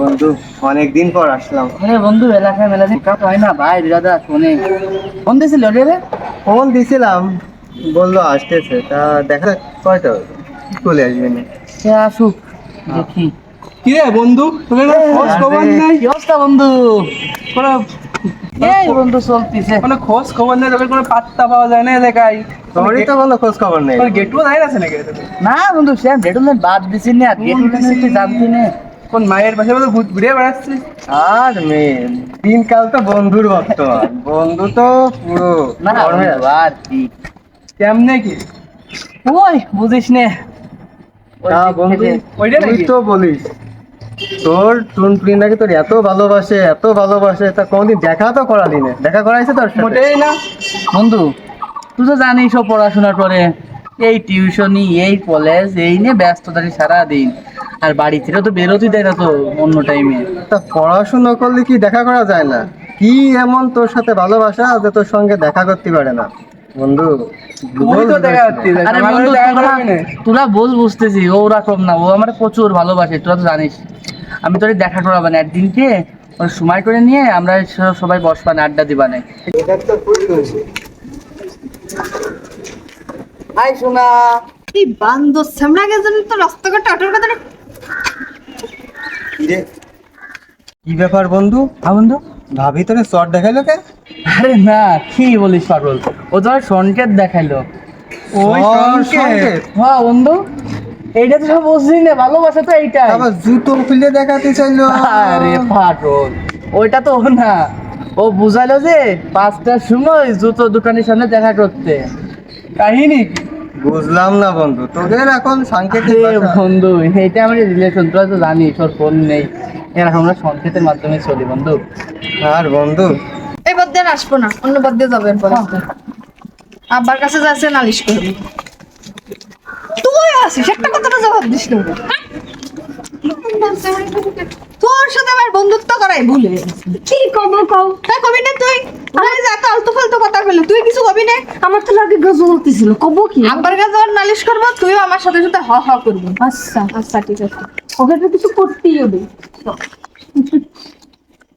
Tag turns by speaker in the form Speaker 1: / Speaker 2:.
Speaker 1: বন্ধু অনেক দিন পর আসলাম।
Speaker 2: আরে বন্ধু এলাকায় মেলা দিন কাপ হয় না ভাই দাদা শোনে। ফোন দিয়েছিল রে রে?
Speaker 1: ফোন দিছিলাম বলল আসতেছে তা দেখা কয়টা চলে আসবে না।
Speaker 2: সে আসুক দেখি।
Speaker 3: কি রে বন্ধু খোঁজ খবর নেই?
Speaker 2: কি অবস্থা বন্ধু?
Speaker 3: কোনো
Speaker 2: এই বন্ধু চলতিছে।
Speaker 3: কোনো খোঁজ খবর নেই তোকে কোনো পাত্তা পাওয়া যায় না এলাকায়।
Speaker 1: তো কোনো খোঁজ খবর নেই।
Speaker 3: তোর গেটুও নাই আছে নাকি
Speaker 2: না বন্ধু সে বাদ দিছি জানতি না।
Speaker 3: কোন মায়ের পাশে বলে ঘুরে বেড়াচ্ছিস
Speaker 1: আর মেয়ে দিনকাল তো বন্ধুর বর্তমান। বন্ধু তো পুরো
Speaker 2: আর কি
Speaker 3: কেমনে কি?
Speaker 2: ওই বুঝিস নে।
Speaker 1: তুই? তো বলিস তোর টুনটুনি নাকি তোর এত ভালোবাসে এত ভালোবাসে তা কোনদিন দেখা তো করালি না। দেখা করাইছে তোর?
Speaker 3: মোটেই না।
Speaker 2: বন্ধু তুই তো জানিস ও পড়াশোনা করে এই টিউশনি এই কলেজ এই নিয়ে ব্যস্ততারি সারা দিন আর বাড়ি থেকে তো বেরোতেই দেয় না তো অন্য টাইমে
Speaker 1: তা পড়াশোনা করলে কি দেখা করা যায় না? কি এমন তোর সাথে ভালোবাসা যে তোর সঙ্গে দেখা করতে পারে না? বন্ধু
Speaker 3: তুই তো দেখা যাচ্ছিস
Speaker 2: আরে বন্ধু তোরা বল বুঝতেছি ও ওরকম না ও আমার প্রচুর ভালোবাসে তোরা তো জানিস। আমি তোর দেখা করাবানে একদিনকে ওর সময় করে নিয়ে আমরা সবাই বসবানে আড্ডা দিবানে। হাই সোনা।
Speaker 4: এই বান্দর সামনে গেছেন তো রাস্তাঘাটে অটোর কথা
Speaker 1: কি ব্যাপার বন্ধু?
Speaker 2: হ্যাঁ বন্ধু?
Speaker 1: ভাবি তোরে চট দেখাইলো কে?
Speaker 2: আরে না কি বলিস পাগল? ও তোমার সংকেত দেখাইলো।
Speaker 3: ওই সংকেত।
Speaker 2: হ্যাঁ বন্ধু। এইটা তো সব বুঝলি না ভালোবাসা তো এইটাই।
Speaker 1: আবার জুতো খুলে দেখাতে চাইলো।
Speaker 2: আরে পাগল ওইটা তো না। ও বুঝালো যে পাঁচটার সময় জুতো দোকানের সামনে দেখা করতে।
Speaker 3: কাহিনী?
Speaker 1: বুঝলাম না বন্ধু তোদের এখন সাংকেতিক
Speaker 2: বন্ধু এইটা আমাদের রিলেশন তোরা তো জানিস ওর ফোন নেই। এর আমরা সংকেতের মাধ্যমে চলি বন্ধু।
Speaker 1: আর বন্ধু?
Speaker 4: এই বাদ দিয়ে আর আসব না অন্য বাদ দিয়ে যাবেন পরে আব্বার কাছে যাচ্ছে নালিশ করবি তুই আসিস একটা কথাটা জবাব দিস না। তোর সাথে আমার বন্ধুত্ব করাই ভুলে কি কব কও? তাই কবি না তুই? আরে যা এত আলতু ফালতু কথা বলে। তুই কিছু কবি না?
Speaker 5: আমার তো লাগে গজল দিছিল কব কি?
Speaker 4: আব্বার কাছে যখন নালিশ করব তুইও আমার সাথে সাথে হ হ করবি।
Speaker 5: আচ্ছা।
Speaker 4: আচ্ছা ঠিক আছে।
Speaker 5: ওকে তো কিছু করতেই হবে।